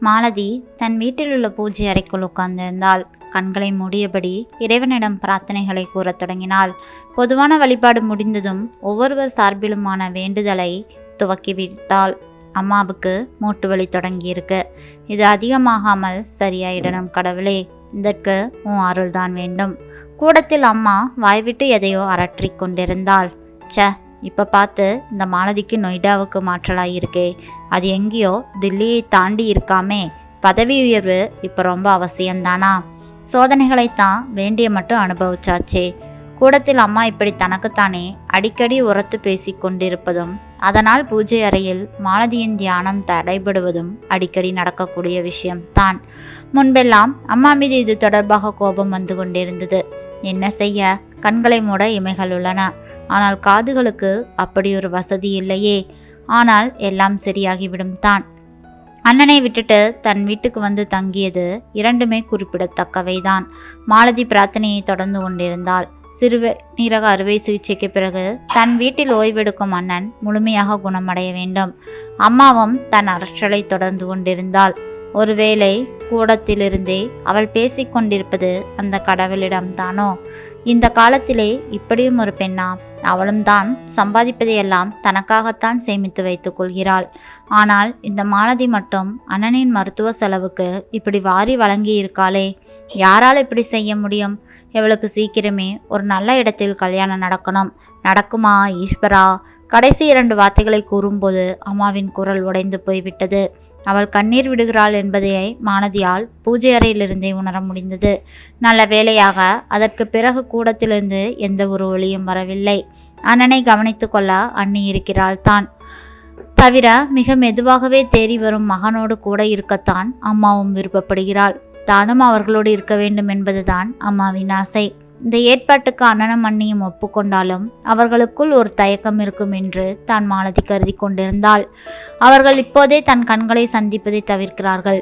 மாலதி தன் வீட்டில் உள்ள பூஜை அறைக்குள் உட்கார்ந்திருந்தாள். கண்களை மூடியபடி இறைவனிடம் பிரார்த்தனைகளை கூறத் தொடங்கினாள். பொதுவான வழிபாடு முடிந்ததும் ஒவ்வொருவர் சார்பிலுமான வேண்டுதலை துவக்கி விட்டாள். அம்மாவுக்கு மூட்டு வலி தொடங்கியிருக்கு. இது அதிகமாகாமல் சரியாயிடணும் கடவுளே. இதற்கு உன் அருள்தான் வேண்டும். கூடத்தில் அம்மா வாய்விட்டு எதையோ அரற்றிக் கொண்டிருந்தாள். ச்சே இப்போ பார்த்து இந்த மாலதிக்கு நொய்டாவுக்கு மாற்றலாய் இருக்கே. அது எங்கேயோ தில்லியை தாண்டி இருக்காமே. பதவி உயர்வு இப்போ ரொம்ப அவசியம்தானா? சோதனைகளைத்தான் வேண்டிய மட்டும் அனுபவிச்சாச்சே. கூடத்தில் அம்மா இப்படி தனக்குத்தானே அடிக்கடி உரத்து பேசி கொண்டிருப்பதும் அதனால் பூஜை அறையில் மாலதியின் தியானம் தடைபடுவதும் அடிக்கடி நடக்கக்கூடிய விஷயம்தான் முன்பெல்லாம் அம்மா மீது இது தொடர்பாக கோபம் வந்து கொண்டிருந்தது. என்ன செய்ய? கண்களை மூட இமைகள் உள்ளன. ஆனால் காதுகளுக்கு அப்படி ஒரு வசதி இல்லையே. ஆனால் எல்லாம் சரியாகிவிடும் தான். அண்ணனை விட்டுட்டு தன் வீட்டுக்கு வந்து தங்கியது இரண்டுமே குறிப்பிடத்தக்கவைதான். மாலதி பிரார்த்தனையை தொடர்ந்து கொண்டிருந்தாள். சிறுநீரக அறுவை சிகிச்சைக்கு பிறகு தன் வீட்டில் ஓய்வெடுக்கும் அண்ணன் முழுமையாக குணமடைய வேண்டும். அம்மாவும் தன் அரற்றலை தொடர்ந்து கொண்டிருந்தாள். ஒருவேளை கூடத்திலிருந்தே அவள் பேசிக்கொண்டிருப்பது அந்த கடவுளிடம்தானோ? இந்த காலத்திலே இப்படியும் ஒரு பெண்ணா? அவளும் தான் சம்பாதிப்பதையெல்லாம் தனக்காகத்தான் சேமித்து வைத்துக் கொள்கிறாள். ஆனால் இந்த மாலதி மட்டும் அண்ணனின் மருத்துவ செலவுக்கு இப்படி வாரி வழங்கி இருக்காளே யாரால் இப்படி செய்ய முடியும்? இவளுக்கு சீக்கிரமே ஒரு நல்ல இடத்தில் கல்யாணம் நடக்கணும். நடக்குமா ஈஸ்வரா? கடைசி இரண்டு வார்த்தைகளை கூறும்போது அம்மாவின் குரல் உடைந்து போய்விட்டது. அவள் கண்ணீர் விடுகிறாள் என்பதையை மானதியால் பூஜை அறையிலிருந்தே உணர முடிந்தது. நல்ல வேலையாக அதற்கு பிறகு கூடத்திலிருந்து எந்த ஒரு ஒளியும் வரவில்லை. அண்ணனை கவனித்து கொள்ள அண்ணி இருக்கிறாள் தான். தவிர மிக மெதுவாகவே தேறி வரும் மகனோடு கூட இருக்கத்தான் அம்மாவும் விருப்பப்படுகிறாள். தானும் அவர்களோடு இருக்க வேண்டும் என்பதுதான் அம்மாவின் ஆசை. இந்த ஏற்பாட்டுக்கு அண்ணனும் அண்ணியும் ஒப்புக்கொண்டாலும் அவர்களுக்குள் ஒரு தயக்கம் இருக்கும் என்று தான் மாலதி கருதி கொண்டிருந்தாள். அவர்கள் இப்போதே தன் கண்களை சந்திப்பதை தவிர்க்கிறார்கள்.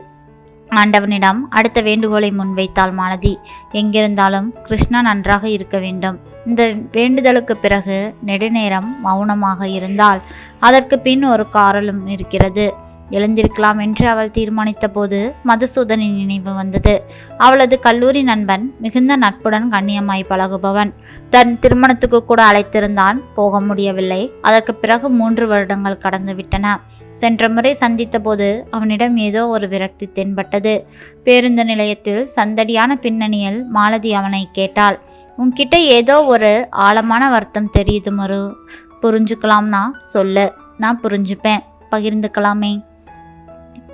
ஆண்டவனிடம் அடுத்த வேண்டுகோளை முன்வைத்தாள் மாலதி. எங்கிருந்தாலும் கிருஷ்ணா நன்றாக இருக்க வேண்டும். இந்த வேண்டுதலுக்கு பிறகு நெடுநேரம் மௌனமாக இருந்தால் அதற்கு பின் ஒரு காரலும் இருக்கிறது. எழுந்திருக்கலாம் என்று அவள் தீர்மானித்த போது மதுசூதனின் நினைவு வந்தது. அவளது கல்லூரி நண்பன் மிகுந்த நட்புடன் கண்ணியமாய் பழகுபவன். தன் திருமணத்துக்கு கூட அழைத்திருந்தான். போக முடியவில்லை. அதற்கு பிறகு மூன்று வருடங்கள் கடந்து விட்டன. சென்ற முறை சந்தித்தபோது அவனிடம் ஏதோ ஒரு விரக்தி தென்பட்டது. பேருந்து நிலையத்தில் சந்தடியான பின்னணியில் மாலதி அவனை கேட்டாள். உன்கிட்ட ஏதோ ஒரு ஆழமான வருத்தம் தெரியுது மறு புரிஞ்சுக்கலாம்னா சொல்லு. நான் புரிஞ்சுப்பேன். பகிர்ந்துக்கலாமே.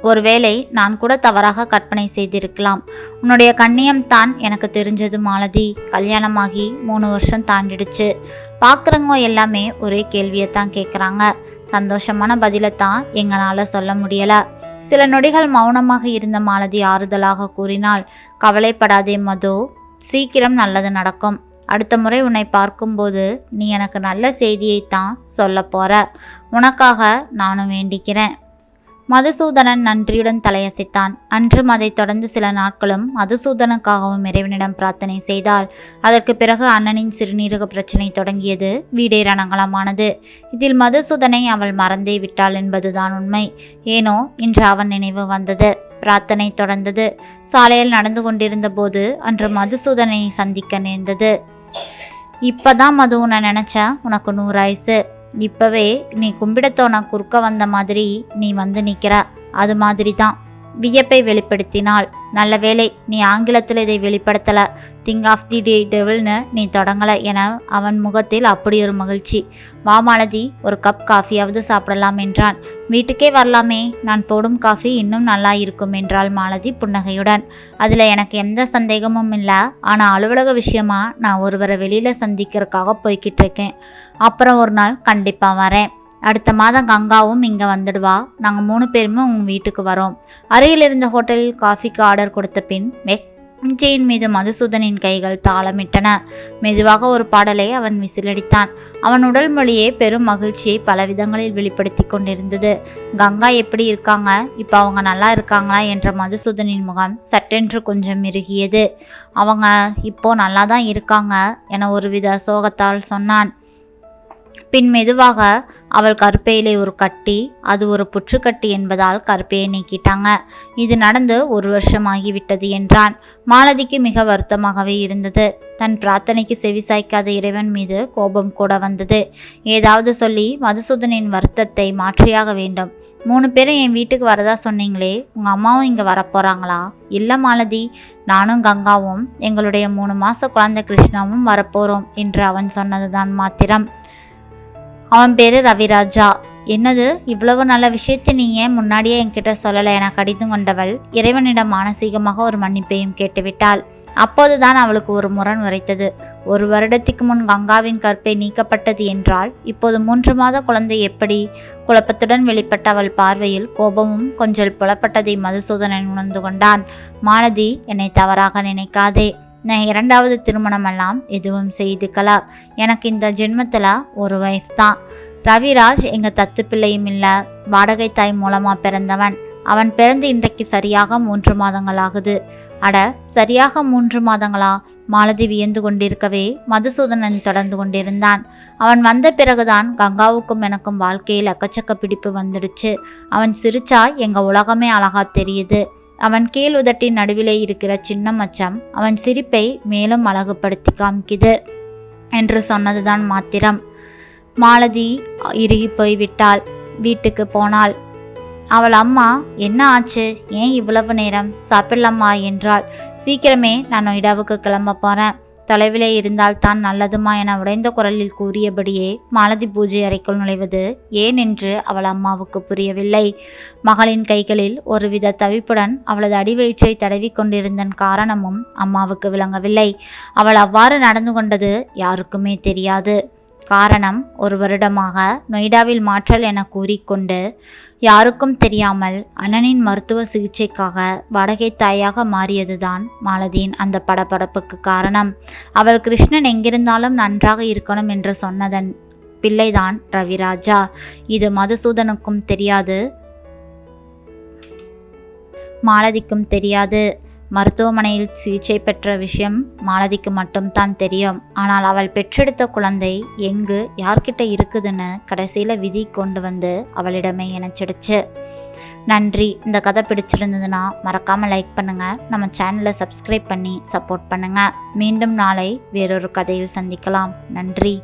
ஒருவேளை நான் கூட தவறாக கற்பனை செய்திருக்கலாம். உன்னுடைய கண்ணியம் தான் எனக்கு தெரிஞ்சது மாலதி. கல்யாணமாகி மூணு வருஷம் தாண்டிடுச்சு. பார்க்குறவங்க எல்லாமே ஒரே கேள்வியை தான் கேட்குறாங்க சந்தோஷமான பதிலை தான் எங்களால் சொல்ல முடியலை. சில நொடிகள் மௌனமாக இருந்த மாலதி ஆறுதலாக கூறினாள் கவலைப்படாதே மது சீக்கிரம் நல்லது நடக்கும். அடுத்த முறை உன்னை பார்க்கும்போது நீ எனக்கு நல்ல செய்தியைத்தான் சொல்ல போற. உனக்காக நானும் வேண்டிக்கிறேன். மதுசூதனன் நன்றியுடன் தலையசைத்தான். அன்றும் அதைத் தொடர்ந்து சில நாட்களும் மதுசூதனுக்காகவும் இறைவனிடம் பிரார்த்தனை செய்தால் அதற்கு பிறகு அண்ணனின் சிறுநீரக பிரச்சனை தொடங்கியது. வீடே ரணங்கலமானது இதில் மதுசூதனை அவள் மறந்தே விட்டாள் என்பதுதான் உண்மை. ஏனோ இன்று அவன் நினைவு வந்தது. பிரார்த்தனை தொடர்ந்தது. சாலையில் நடந்து கொண்டிருந்த போது அன்று மதுசூதனை சந்திக்க நேர்ந்தது. இப்பதான் மது உன்னை நினைச்சா உனக்கு நூறாயுசு இப்பவே நீ கும்பிடத்தோன குறுக்க வந்த மாதிரி நீ வந்து நிற்கிற அது மாதிரி தான் வியப்பை வெளிப்படுத்தினாள். நல்ல வேளை நீ ஆங்கிலத்தில் இதை வெளிப்படுத்தலை. திங் ஆஃப் தி டே டெவில்னு நீ தொடங்கலை என அவன் முகத்தில் அப்படி ஒரு மகிழ்ச்சி. வா மாலதி ஒரு கப் காஃபியாவது சாப்பிடலாம் என்றான். வீட்டுக்கே வரலாமே நான் போடும் காஃபி இன்னும் நல்லா இருக்கும் என்றாள் மாலதி புன்னகையுடன். அதில் எனக்கு எந்த சந்தேகமும் இல்லை. ஆனால் அலுவலக விஷயமா நான் ஒருவரை வெளியில் சந்திக்கிறதுக்காக போய்கிட்டு இருக்கேன் அப்புறம் ஒரு நாள் கண்டிப்பாக வரேன். அடுத்த மாதம் கங்காவும் இங்கே வந்துடுவா. நாங்கள் மூணு பேருமே உங்கள் வீட்டுக்கு வரோம். அருகில் இருந்த ஹோட்டலில் காஃபிக்கு ஆர்டர் கொடுத்த பின் வெஞ்சியின் மீது மதுசூதனின் கைகள் தாளமிட்டன. மெதுவாக ஒரு பாடலை அவன் விசிலடித்தான். அவன் உடல் மொழியே பெரும் மகிழ்ச்சியை பல விதங்களில் வெளிப்படுத்தி கொண்டிருந்தது. கங்கா எப்படி இருக்காங்க? இப்போ அவங்க நல்லா இருக்காங்களா? என்ற மதுசூதனின் முகம் சட்டென்று கொஞ்சம் இறுகியது அவங்க இப்போ நல்லா தான் இருக்காங்க என ஒருவித சோகத்தால் சொன்னான். பின் மெதுவாக அவள் கருப்பையிலே ஒரு கட்டி அது ஒரு புற்றுக்கட்டி என்பதால் கருப்பையை நீக்கிட்டாங்க. இது நடந்து ஒரு வருஷமாகிவிட்டது என்றான். மாலதிக்கு மிக வருத்தமாகவே இருந்தது. தன் பிரார்த்தனைக்கு செவிசாய்க்காத இறைவன் மீது கோபம் கூட வந்தது. ஏதாவது சொல்லி மதுசூதனின் வருத்தத்தை மாற்றியாக வேண்டும். மூணு பேரும் என் வீட்டுக்கு வரதா சொன்னீங்களே உங்கள் அம்மாவும் இங்கே வரப்போகிறாங்களா இல்லை மாலதி நானும் கங்காவும் எங்களுடைய மூணு மாத குழந்தை கிருஷ்ணாவும் வரப்போகிறோம் என்று அவன் சொன்னதுதான் மாத்திரம். அவன் பேர் ரவிராஜா. என்னது? இவ்வளவு நல்ல விஷயத்தை நீ ஏன் முன்னாடியே என்கிட்ட சொல்லலை? என கடிதம் கொண்டவள். இறைவனிடம் மானசீகமாக ஒரு மன்னிப்பையும் கேட்டுவிட்டாள். அப்போதுதான் அவளுக்கு ஒரு முரண் உரைத்தது. ஒரு வருடத்துக்கு முன் கங்காவின் கற்பை நீக்கப்பட்டது என்றால் இப்போது மூன்று மாத குழந்தை எப்படி? குழப்பத்துடன் வெளிப்பட்ட அவள் பார்வையில் கோபமும் கொஞ்சம் புலப்பட்டதை மதுசூதனன் உணர்ந்து கொண்டான். மாலதி என்னை தவறாக நினைக்காதே. நான் இரண்டாவது திருமணமெல்லாம் எதுவும் செய்துக்கலா எனக்கு இந்த ஜென்மத்தில் ஒரு வைஃப் தான். ரவிராஜ் எங்கள் தத்து பிள்ளையும் இல்லை. வாடகை தாய் மூலமாக பிறந்தவன். அவன் பிறந்து இன்றைக்கு சரியாக மூன்று மாதங்கள் ஆகுது. அட சரியாக மூன்று மாதங்களா? மாலதி வியந்து கொண்டிருக்கவே மதுசூதனன் தொடர்ந்து கொண்டிருந்தான். அவன் வந்த பிறகுதான் கங்காவுக்கும் எனக்கும் வாழ்க்கையில் அக்கச்சக்க பிடிப்பு வந்துடுச்சு. அவன் சிரிச்சா எங்கள் உலகமே அழகா தெரியுது. அவன் கீழ் உதட்டின் நடுவிலே இருக்கிற சின்ன மச்சம் அவன் சிரிப்பை மேலும் அழகுபடுத்தி காமிக்குது என்று சொன்னதுதான் மாத்திரம். மாலதி இறுகி போய்விட்டாள். வீட்டுக்கு போனாள். அவள் அம்மா என்ன ஆச்சு? ஏன் இவ்வளவு நேரம்? சாப்பிடலாமா? என்றாள். சீக்கிரமே நான் நொய்டாவுக்கு கிளம்ப போறேன். தொலைவிலே இருந்தால் தான் நல்லதுமா என உடைந்த குரலில் கூறியபடியே மாலதி பூஜை அறைக்குள் நுழைவது ஏன் என்று அவள் அம்மாவுக்கு புரியவில்லை. மகளின் கைகளில் ஒருவித தவிப்புடன் அவளது அடிவயிற்றை தடவி கொண்டிருந்தன் காரணமும் அம்மாவுக்கு விளங்கவில்லை. அவள் அவ்வாறு நடந்து கொண்டது யாருக்குமே தெரியாது. காரணம் ஒரு வருடமாக நொய்டாவில் மாற்றல் என கூறிக்கொண்டு யாருக்கும் தெரியாமல் அண்ணனின் மருத்துவ சிகிச்சைக்காக வாடகை தாயாக மாறியதுதான் மாலதியின் அந்த படபடப்புக்கு காரணம். அவள் கிருஷ்ணன் எங்கிருந்தாலும் நன்றாக இருக்கணும் என்று சொன்னதன் பிள்ளைதான் ரவிராஜா. இது மதுசூதனுக்கும் தெரியாது மாலதிக்கும் தெரியாது. மருத்துவமனையில் சிகிச்சை பெற்ற விஷயம் மாலதிக்கு மட்டும்தான் தெரியும். ஆனால் அவள் பெற்றெடுத்த குழந்தை எங்கு யார்கிட்ட இருக்குதுன்னு கடைசியில் விதி கொண்டு வந்து அவளிடமே இணைச்சிடுச்சு. நன்றி. இந்த கதை பிடிச்சிருந்ததுன்னா மறக்காமல் லைக் பண்ணுங்கள் நம்ம சேனலை சப்ஸ்கிரைப் பண்ணி சப்போர்ட் பண்ணுங்கள் மீண்டும் நாளை வேறொரு கதையில் சந்திக்கலாம். நன்றி.